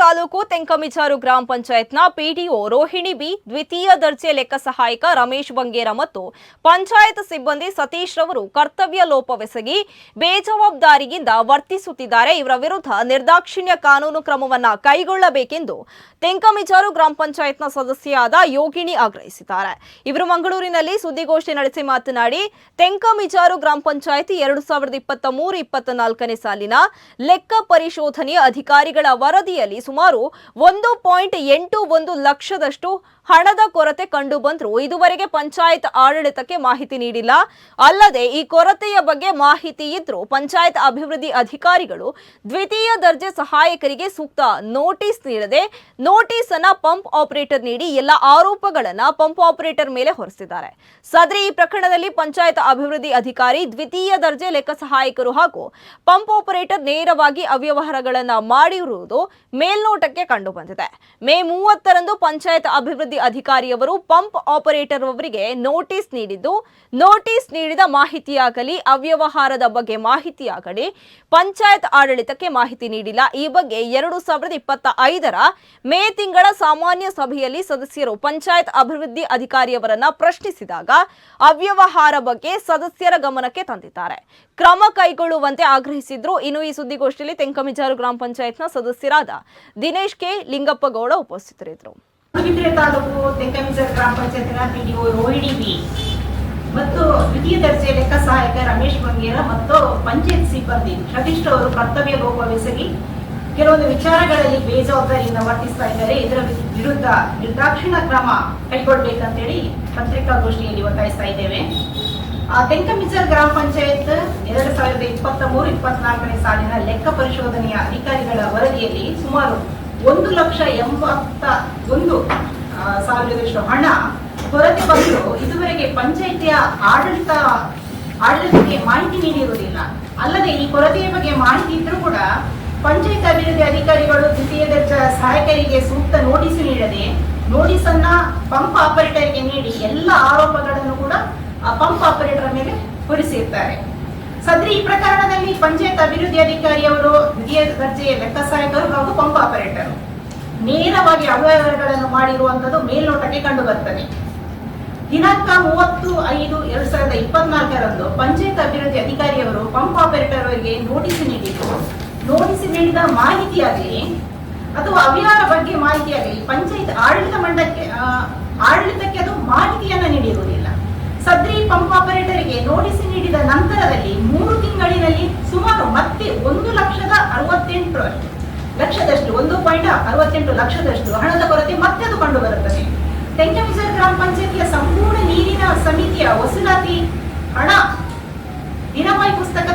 ತಾಲೂಕು ತೆಂಕಮಿಚಾರು ಗ್ರಾಮ ಪಂಚಾಯತ್ನ PDO Rohini B, ದ್ವಿತೀಯ ದರ್ಜೆ ಲೆಕ್ಕ ಸಹಾಯಕ ರಮೇಶ್ ಬಂಗೇರ ಮತ್ತು ಪಂಚಾಯತ್ ಸಿಬ್ಬಂದಿ ಸತೀಶ್ ರವರು ಕರ್ತವ್ಯ ಲೋಪವೆಸಗಿ ಬೇಜವಾಬ್ದಾರಿಯಿಂದ ವರ್ತಿಸುತ್ತಿದ್ದಾರೆ. ಇವರ ವಿರುದ್ಧ ನಿರ್ದಾಕ್ಷಿಣ್ಯ ಕಾನೂನು ಕ್ರಮವನ್ನ ಕೈಗೊಳ್ಳಬೇಕೆಂದು ತೆಂಕಮಿಚಾರು ಗ್ರಾಮ ಪಂಚಾಯತ್ನ ಸದಸ್ಯೆಯಾದ ಯೋಗಿಣಿ ಆಗ್ರಹಿಸಿದ್ದಾರೆ. ಇವರು ಮಂಗಳೂರಿನಲ್ಲಿ ಸುದ್ದಿಗೋಷ್ಠಿ ನಡೆಸಿ ಮಾತನಾಡಿ, ತೆಂಕಮಿಚಾರು ಗ್ರಾಮ ಪಂಚಾಯತ್ ಎರಡು ಸಾವಿರದ ಇಪ್ಪತ್ತ ಮೂರು ಇಪ್ಪತ್ತ ನಾಲ್ಕನೇ ಸಾಲಿನ ಲೆಕ್ಕ ಪರಿಶೋಧನೆಯ ಅಧಿಕಾರಿಗಳ ವರದಿಯಲ್ಲಿ ಸುಮಾರು ಒಂದು ಪಾಯಿಂಟ್ ಎಂಟು ಒಂದು ಲಕ್ಷದಷ್ಟು ಹಣದ ಕೊರತೆ ಕಂಡು ಬಂದ್ರು. ಇದುವರೆಗೆ ಪಂಚಾಯತ್ ಆಡಳಿತಕ್ಕೆ ಮಾಹಿತಿ ನೀಡಿಲ್ಲ. ಅಲ್ಲದೆ ಈ ಕೊರತೆಯ ಬಗ್ಗೆ ಮಾಹಿತಿ ಇದ್ರೂ ಪಂಚಾಯತ್ ಅಭಿವೃದ್ಧಿ ಅಧಿಕಾರಿಗಳು ದ್ವಿತೀಯ ದರ್ಜೆ ಸಹಾಯಕರಿಗೆ ಸೂಕ್ತ ನೋಟಿಸ್ ನೀಡದೆ ನೋಟಿಸ್ ಅನ್ನ ಪಂಪ್ ಆಪರೇಟರ್ ನೀಡಿ ಎಲ್ಲ ಆರೋಪಗಳನ್ನ ಪಂಪ್ ಆಪರೇಟರ್ ಮೇಲೆ ಹೊರಿಸಿದ್ದಾರೆ. ಸದ್ರಿ ಈ ಪ್ರಕರಣದಲ್ಲಿ ಪಂಚಾಯತ್ ಅಭಿವೃದ್ಧಿ ಅಧಿಕಾರಿ ದ್ವಿತೀಯ ದರ್ಜೆ ಲೆಕ್ಕ ಸಹಾಯಕರು ಹಾಗೂ ಪಂಪ್ ಆಪರೇಟರ್ ನೇರವಾಗಿ ಅವ್ಯವಹಾರಗಳನ್ನ ಮಾಡಿರುವುದು ಮೇಲ್ನೋಟಕ್ಕೆ ಕಂಡು ಬಂದಿದೆ. ಮೇ ಮೂವತ್ತರಂದು ಪಂಚಾಯತ್ ಅಭಿವೃದ್ಧಿ ಅಧಿಕಾರಿಯವರು ಪಂಪ್ ಆಪರೇಟರ್ ಅವರಿಗೆ ನೋಟಿಸ್ ನೀಡಿದ್ದು, ನೋಟಿಸ್ ನೀಡಿದ ಮಾಹಿತಿಯಾಗಲಿ, ಅವ್ಯವಹಾರದ ಬಗ್ಗೆ ಮಾಹಿತಿಯಾಗಲಿ, ಪಂಚಾಯತ್ ಆಡಳಿತಕ್ಕೆ ಮಾಹಿತಿ ನೀಡಿಲ್ಲ. ಈ ಬಗ್ಗೆ ಎರಡು ಸಾವಿರದ ಇಪ್ಪತ್ತ ಐದರ ಮೇ ತಿಂಗಳ ಸಾಮಾನ್ಯ ಸಭೆಯಲ್ಲಿ ಸದಸ್ಯರು ಪಂಚಾಯತ್ ಅಭಿವೃದ್ಧಿ ಅಧಿಕಾರಿಯವರನ್ನ ಪ್ರಶ್ನಿಸಿದಾಗ ಅವ್ಯವಹಾರ ಬಗ್ಗೆ ಸದಸ್ಯರ ಗಮನಕ್ಕೆ ತಂದಿದ್ದಾರೆ. ಕ್ರಮ ಕೈಗೊಳ್ಳುವಂತೆ ಆಗ್ರಹಿಸಿದ್ರು. ಇನ್ನು ಈ ಸುದ್ದಿಗೋಷ್ಠಿಯಲ್ಲಿ ತೆಂಕಮಿಜಾರು ಗ್ರಾಮ ಪಂಚಾಯತ್ನ ಸದಸ್ಯರಾದ ದಿನೇಶ್ ಕೆ ಲಿಂಗಪ್ಪಗೌಡ ಉಪಸ್ಥಿತರಿದ್ದರು. ತಾಲೂಕು ಗ್ರಾಮ ಬಿ ಮತ್ತು ದ್ವಿತೀಯ ದರ್ಜೆ ಲೆಕ್ಕ ಸಹಾಯಕ ರಮೇಶ್ ಬಂಗೇರ ಮತ್ತು ಪಂಚಾಯತ್ ಸಿಬ್ಬಂದಿ ಸತೀಶ್ ಅವರು ಕರ್ತವ್ಯ ಗೌರವಿಸಲಿ ಕೆಲವೊಂದು ವಿಚಾರಗಳಲ್ಲಿ ಬೇಜವಾಬ್ದಾರಿಯಿಂದ ವರ್ತಿಸ್ತಾ ಇದ್ದಾರೆ. ಇದರ ವಿರುದ್ಧ ನಿರ್ದಾಕ್ಷಿಣ್ಯ ಕ್ರಮ ಕೈಗೊಳ್ಳಬೇಕಂತೇಳಿ ಪತ್ರಿಕಾಗೋಷ್ಠಿಯಲ್ಲಿ ಒತ್ತಾಯಿಸ್ತಾ ಇದ್ದೇವೆ. ಆ, ತೆಂಕಮಿಜರ್ ಗ್ರಾಮ ಪಂಚಾಯತ್ ಎರಡು ಸಾವಿರದ ಇಪ್ಪತ್ತ ಮೂರು ಇಪ್ಪತ್ನಾಲ್ಕನೇ ಸಾಲಿನ ಲೆಕ್ಕ ಪರಿಶೋಧನೆಯ ಅಧಿಕಾರಿಗಳ ವರದಿಯಲ್ಲಿ ಸುಮಾರು ಒಂದು ಲಕ್ಷ ಎಂಬತ್ತ ಒಂದು ಸಾವಿರದಷ್ಟು ಹಣ ಕೊರತೆ ಬಂದು ಇದುವರೆಗೆ ಪಂಚಾಯಿತಿಯ ಆಡಳಿತ ಆಡಳಿತಕ್ಕೆ ಮಾಹಿತಿ ನೀಡಿರುವುದಿಲ್ಲ. ಅಲ್ಲದೆ ಈ ಕೊರತೆಯ ಬಗ್ಗೆ ಮಾಹಿತಿ ಇದ್ರೂ ಕೂಡ ಪಂಚಾಯತ್ ಅಭಿವೃದ್ಧಿ ಅಧಿಕಾರಿಗಳು ದ್ವಿತೀಯ ದರ್ಜೆ ಸಹಾಯಕರಿಗೆ ಸೂಕ್ತ ನೋಟಿಸ್ ನೀಡದೆ ನೋಟಿಸ್ ಅನ್ನ ಪಂಪ್ ಆಪರೇಟರ್ಗೆ ನೀಡಿ ಎಲ್ಲ ಆರೋಪಗಳನ್ನು ಕೂಡ ಪಂಪ್ ಆಪರೇಟರ್ ಮೇಲೆ ಹೊರಿಸಿರ್ತಾರೆ ಸದ್ರಿ ಈ ಪ್ರಕರಣದಲ್ಲಿ ಪಂಚಾಯತ್ ಅಭಿವೃದ್ಧಿ ಅಧಿಕಾರಿಯವರು ದ್ವಿತೀಯ ದರ್ಜೆಯ ಲೆಕ್ಕ ಸಹಾಯಕರು ಹಾಗೂ ಪಂಪ್ ಆಪರೇಟರ್ ನೇರವಾಗಿ ಅವ್ಯವಹಾರಗಳನ್ನು ಮಾಡಿರುವಂತದ್ದು ಮೇಲ್ನೋಟಕ್ಕೆ ಕಂಡು ಬರ್ತದೆ ದಿನಾಂಕ ಮೂವತ್ತು ಐದು ಎರಡ್ ಸಾವಿರದ ಇಪ್ಪತ್ನಾಲ್ಕರಂದು ಪಂಚಾಯತ್ ಅಭಿವೃದ್ಧಿ ಅಧಿಕಾರಿಯವರು ಪಂಪ್ ಆಪರೇಟರ್ ಅವರಿಗೆ ನೋಟಿಸ್ ನೀಡಿದ್ದು. ನೋಟಿಸ್ ನೀಡಿದ ಮಾಹಿತಿಯಾಗಲಿ ಅಥವಾ ಅವ್ಯವಹಾರ ಬಗ್ಗೆ ಮಾಹಿತಿಯಾಗಲಿ ಪಂಚಾಯತ್ ಆಡಳಿತ ಮಂಡಕ್ಕೆ ಆ, ಆಡಳಿತಕ್ಕೆ ಅದು ಮಾಹಿತಿಯನ್ನ ನೀಡಿರುವುದಿಲ್ಲ ಸದ್ರಿ ಪಂಪ್ ಆಪರೇಟರ್ಗೆ ನೋಟಿಸ್ ನೀಡಿದ ನಂತರದಲ್ಲಿ ಮೂರು ತಿಂಗಳಿನಲ್ಲಿ ಸುಮಾರು ಮತ್ತೆ ಒಂದು ಲಕ್ಷದ ಅರವತ್ತೆಂಟು ಲಕ್ಷದಷ್ಟು, ಒಂದು ಪಾಯಿಂಟ್ ಅರವತ್ತೆಂಟು ಲಕ್ಷದಷ್ಟು ಹಣದ ಕೊರತೆ ಮತ್ತೆ ಅದು ಕಂಡು ಬರುತ್ತದೆ ಗ್ರಾಮ ಪಂಚಾಯತಿಯ ಸಂಪೂರ್ಣ ನೀರಿನ ಸಮಿತಿಯ ವಸೂಲಾತಿ ಹಣ ದಿನಮಾಯಿ ಪುಸ್ತಕದ